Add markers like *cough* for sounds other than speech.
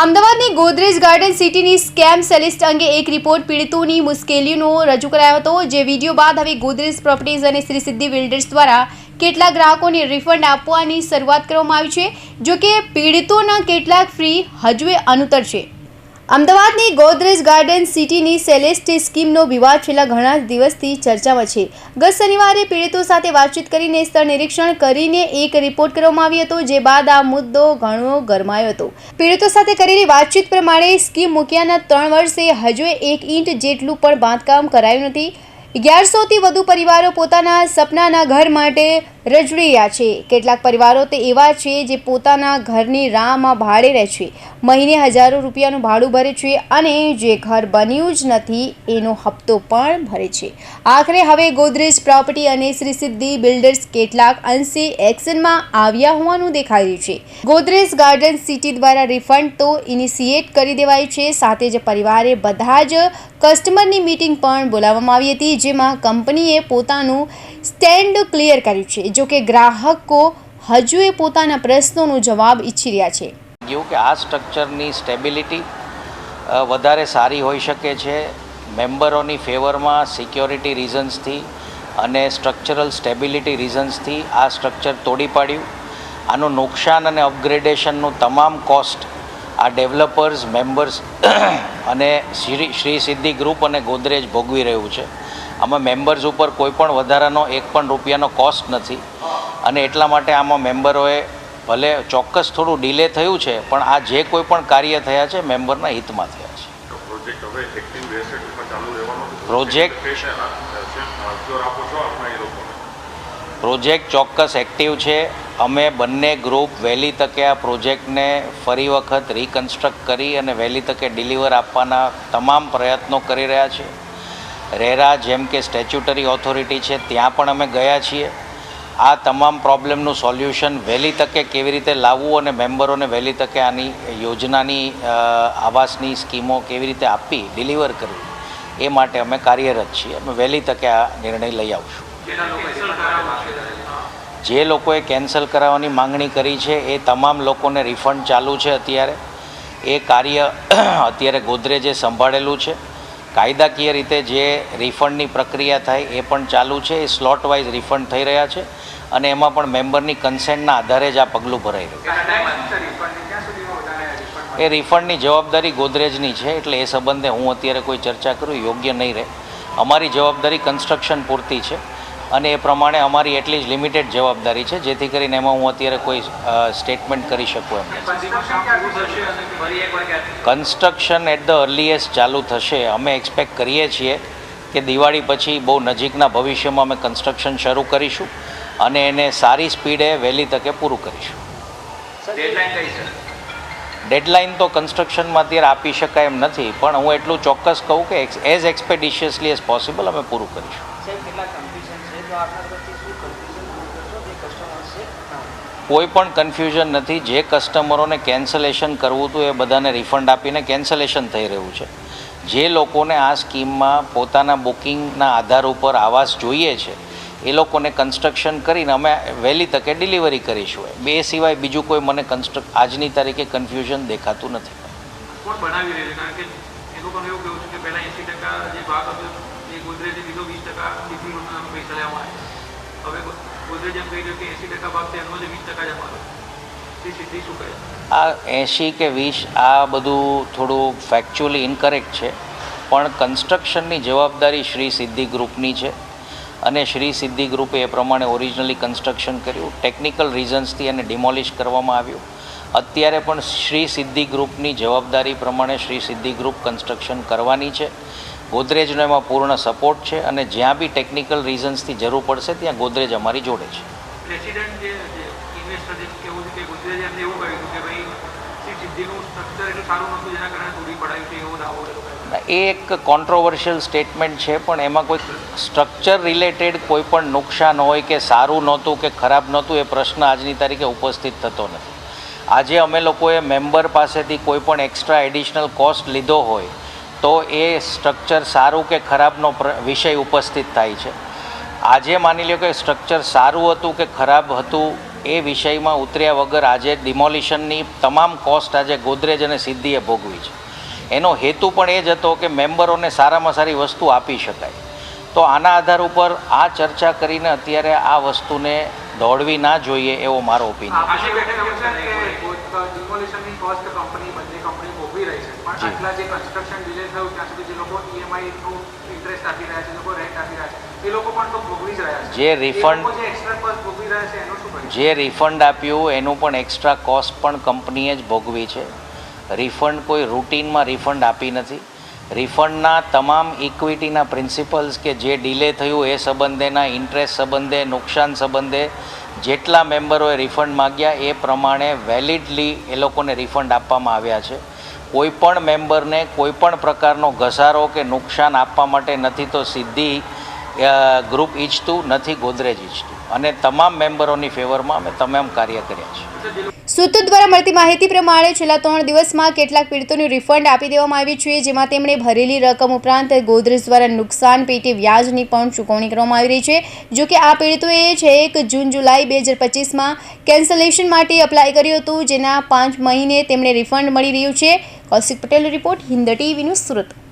અમદાવાદની ગોદરેજ ગાર્ડન સિટીની સ્કેમ સેલિસ્ટ અંગે એક રિપોર્ટ પીડિતોની મુશ્કેલીઓનો રજૂ કરાયો હતો, જે વીડિયો બાદ હવે ગોદરેજ પ્રોપર્ટીઝ અને શ્રી સિદ્ધિ બિલ્ડર્સ દ્વારા કેટલાક ગ્રાહકોને રિફંડ આપવાની શરૂઆત કરવામાં આવી છે જો કે પીડિતોના કેટલાક ફ્રી હજુએ અનુતર છે. અમદાવાદની ગોદરેજ ગાર્ડન સિટીની સેલેસ્ટી સ્કીમનો વિવાદ છેલ્લા ઘણા દિવસથી ચર્ચામાં છે. ગત શનિવારે પીડિતો સાથે વાતચીત કરીને સ્થળ નિરીક્ષણ કરીને એક રિપોર્ટ કરવામાં આવ્યો હતો, જે બાદ આ મુદ્દો ઘણો ગરમાયો હતો. પીડિતો સાથે કરેલી વાતચીત પ્રમાણે સ્કીમ મૂક્યાના ત્રણ વર્ષે હજુ એક ઇંટ જેટલું પણ બાંધકામ કરાયું નથી. અગિયારસોથી વધુ પરિવારો પોતાના સપનાના ઘર માટે રજડી છે. કેટલાક પરિવારો તે એવા છે જે પોતાના ઘરની રાહમાં ભાડે રહે છે. મહિને હજારો રૂપિયાનું ભાડું ભરે છે અને જે ઘર બન્યું જ નથી, એનો હપ્તો પણ ભરે છે. આખરે હવે ગોદરેજ પ્રોપર્ટી અને શ્રી સિદ્ધિ બિલ્ડર્સ કેટલાક અંશે એક્શનમાં આવ્યા હોવાનું દેખાઈ રહ્યું છે. ગોદરેજ ગાર્ડન સિટી દ્વારા રિફંડ તો ઇનિશિએટ કરી દેવાયું છે. સાથે જ પરિવારે બધા જ કસ્ટમરની મીટિંગ પણ બોલાવવામાં આવી હતી, જેમાં કંપનીએ પોતાનું સ્ટેન્ડ ક્લિયર કર્યું છે. જો ગ્રાહકો ગ્રાહકો હજુએ પોતાના પ્રશ્નોનો જવાબ ઈચ્છી રહ્યા છે. જેવું કે આ સ્ટ્રક્ચરની સ્ટેબિલિટી વધારે સારી હોઈ શકે છે મેમ્બરોની ફેવરમાં સિક્યોરિટી રીઝન્સથી અને સ્ટ્રક્ચરલ સ્ટેબિલિટી રીઝન્સથી આ સ્ટ્રક્ચર તોડી પાડ્યું. આનું નુકસાન અને અપગ્રેડેશનનું તમામ કોસ્ટ આ ડેવલપર્સ મેમ્બર્સ અને શ્રી શ્રી સિદ્ધિ ગ્રુપ અને ગોદરેજ ભોગવી રહ્યું છે આમાં મેમ્બર્સ ઉપર કોઈ પણ વધારાનો એક પણ રૂપિયાનો કોસ્ટ નથી અને એટલા માટે આમાં મેમ્બરોએ ભલે ચોક્કસ થોડું ડિલે થયું છે પણ આ જે કોઈ પણ કાર્ય થયા છે મેમ્બરના હિતમાં થયા છે પ્રોજેક્ટ પ્રોજેક્ટ ચોક્કસ એક્ટિવ છે. અમે બંને ગ્રુપ વહેલી તકે આ પ્રોજેક્ટને ફરી વખત રિકન્સ્ટ્રક્ટ કરી અને વહેલી તકે ડિલિવર આપવાના તમામ પ્રયત્નો કરી રહ્યા છીએ. રેરા જેમ કે સ્ટેચ્યુટરી ઓથોરિટી છે, ત્યાં પણ અમે ગયા છીએ. આ તમામ પ્રોબ્લેમનું સોલ્યુશન વહેલી તકે કેવી રીતે લાવવું અને મેમ્બરોને વહેલી તકે આની યોજનાની આવાસની સ્કીમો કેવી રીતે આપી ડિલિવર કરવી, એ માટે અમે કાર્યરત છીએ. અમે વહેલી તકે આ નિર્ણય લઈ આવશું. જે લોકોએ કેન્સલ કરાવવાની માંગણી કરી છે, એ તમામ લોકોને રિફંડ ચાલુ છે અત્યારે. એ કાર્ય *clears throat* અત્યારે ગોદરેજે સંભાળેલું છે. કાયદાકીય રીતે જે રિફંડની પ્રક્રિયા થાય, એ પણ ચાલુ છે. એ સ્લોટ વાઇઝ રિફંડ થઈ રહ્યા છે અને એમાં પણ મેમ્બરની કન્સેન્ટના આધારે જ આ પગલું ભરાઈ રહ્યું એ રિફંડની જવાબદારી ગોદરેજની છે, એટલે એ સંબંધે હું અત્યારે કોઈ ચર્ચા કરું, યોગ્ય નહીં રહે. અમારી જવાબદારી કન્સ્ટ્રક્શન પૂરતી છે. અને એ પ્રમાણે અમારી એટલી જ લિમિટેડ જવાબદારી છે જેથી કરીને એમાં હું અત્યારે કોઈ સ્ટેટમેન્ટ કરી શકું એમ નથી. કન્સ્ટ્રક્શન એટ ધ અર્લીએસ્ટ ચાલુ થશે. અમે એક્સપેક્ટ કરીએ છીએ કે દિવાળી પછી બહુ નજીકના ભવિષ્યમાં અમે કન્સ્ટ્રક્શન શરૂ કરીશું અને એને સારી સ્પીડે વહેલી તકે પૂરું કરીશું. ડેડલાઇન તો કન્સ્ટ્રક્શનમાં અત્યારે આપી શકાય એમ નથી પણ હું એટલું ચોક્કસ કહું કે એઝ એક્સપેડિશિયસલી એઝ પોસિબલ અમે પૂરું કરીશું. કોઈ પણ કન્ફ્યુઝન નથી. જે કસ્ટમરોને કેન્સલેશન કરવું હતું એ બધાને રિફંડ આપીને કેન્સલેશન થઈ રહ્યું છે. જે લોકોને આ સ્કીમમાં પોતાના બુકિંગના આધાર ઉપર આવાસ જોઈએ છે એ લોકોને કન્સ્ટ્રક્શન કરીને અમે વહેલી તકે ડિલિવરી કરીશું. બે સિવાય બીજું કોઈ મને કન્સ્ટ્રક્ટ આજની તારીખે કન્ફ્યુઝન દેખાતું નથી. કોણ બનાવી રહ્યું કારણ કે એ લોકોને એવું કહેવું છે કે પહેલાં એંસી ટકા જે ભાગ હતો એ ગોદરેજે લીધો વીસ ટકા ડીપી રોડના પૈસા લેવામાં આવ્યા. હવે ગોદરેજ એમ કહી રહ્યું કે એંસી ટકા ભાગ એનો જે વીસ ટકા જ અમારો. આ એંશી કે વીસ આ બધું થોડું ફેક્ચ્યુઅલી ઇનકરેક્ટ છે, પણ કન્સ્ટ્રક્શનની જવાબદારી શ્રી સિદ્ધિ ગ્રુપની છે. અને શ્રી સિદ્ધિ ગ્રુપે એ પ્રમાણે ઓરિજિનલી કન્સ્ટ્રક્શન કર્યું ટેકનિકલ રીઝન્સથી એને ડિમોલિશ કરવામાં આવ્યું. અત્યારે પણ શ્રી સિદ્ધિ ગ્રુપની જવાબદારી પ્રમાણે શ્રી સિદ્ધિ ગ્રુપ કન્સ્ટ્રક્શન કરવાની છે. ગોદરેજનો એમાં પૂર્ણ સપોર્ટ છે અને જ્યાં બી ટેકનિકલ રીઝન્સથી જરૂર પડશે ત્યાં ગોદરેજ અમારી જોડે છે. એ એક કોન્ટ્રોવર્શિયલ સ્ટેટમેન્ટ છે પણ એમાં કોઈ સ્ટ્રક્ચર રિલેટેડ કોઈ પણ નુકસાન હોય કે સારું નહોતું કે ખરાબ નહોતું એ પ્રશ્ન આજની તારીખે ઉપસ્થિત થતો નથી. આજે અમે લોકોએ મેમ્બર પાસેથી કોઈ પણ એક્સ્ટ્રા એડિશનલ કોસ્ટ લીધો હોય તો એ સ્ટ્રક્ચર સારું કે ખરાબનો વિષય ઉપસ્થિત થાય છે. આજે માની લ્યો કે સ્ટ્રક્ચર સારું હતું કે ખરાબ હતું, એ વિષયમાં ઉતર્યા વગર આજે ડિમોલિશનની તમામ કોસ્ટ આજે ગોદરેજ અને સિદ્ધિએ ભોગવી છે. એનો હેતુ પણ એ જ હતો કે મેમ્બરોને સારામાં સારી વસ્તુ આપી શકાય. તો આના આધાર ઉપર આ ચર્ચા કરીને અત્યારે આ વસ્તુને દોડવી ના જોઈએ એવો મારો ઓપિનિયન પણ આટલા જે કન્સ્ટ્રક્શન ડિલે થયું ત્યાં સુધી જે લોકો ઈએમઆઈ નું ઇન્ટરેસ્ટ આપી રહ્યા છે લોકો રેન્ટ આપી રહ્યા છે એ લોકો પણ તો ભોગવી જ રહ્યા છે. જે એ જે એક્સ્ટ્રા કોસ્ટ ભોગવી રહ્યા છે એનું શું જે રિફંડ આપ્યું એનું પણ એક્સ્ટ્રા કોસ્ટ પણ કંપનીએ જ ભોગવી છે. રિફંડ કોઈ રૂટીનમાં રિફંડ આપી નથી. રિફંડના તમામ ઇક્વિટીના પ્રિન્સિપલ્સ કે જે ડિલે થયું એ સંબંધેના ઇન્ટરેસ્ટ સંબંધે નુકસાન સંબંધે જેટલા મેમ્બરોએ રિફંડ માગ્યા એ પ્રમાણે વેલિડલી એ લોકોને રિફંડ આપવામાં આવ્યા છે. કોઈ પણ મેમ્બરને કોઈ પણ પ્રકારનો ઘસારો કે નુકસાન આપવા માટે નથી તો સીધી ગ્રુપ ઈચ્છતું નથી, ગોદરેજ ઈચ્છતું. અને તમામ મેમ્બરોની ફેવરમાં અમે તમામ કાર્ય કર્યા છે સૂત્રો દ્વારા મળતી માહિતી પ્રમાણે છેલ્લા ત્રણ દિવસમાં કેટલાક પીડિતોને રિફંડ આપી દેવામાં આવ્યું છે, જેમાં તેમણે ભરેલી રકમ ઉપરાંત ગોદરેજ દ્વારા નુકસાન પેટે વ્યાજની પણ ચૂકવણી કરવામાં આવી રહી છે. જો કે આ પીડિતોએ છે એક જૂન, જુલાઈ બે હજાર પચીસમાં કેન્સલેશન માટે અપ્લાય કર્યું હતું, જેના પાંચ મહિને તેમણે રિફંડ મળી રહ્યું છે. કૌશિક પટેલ રિપોર્ટ હિન્દ ટીવીનું સુરત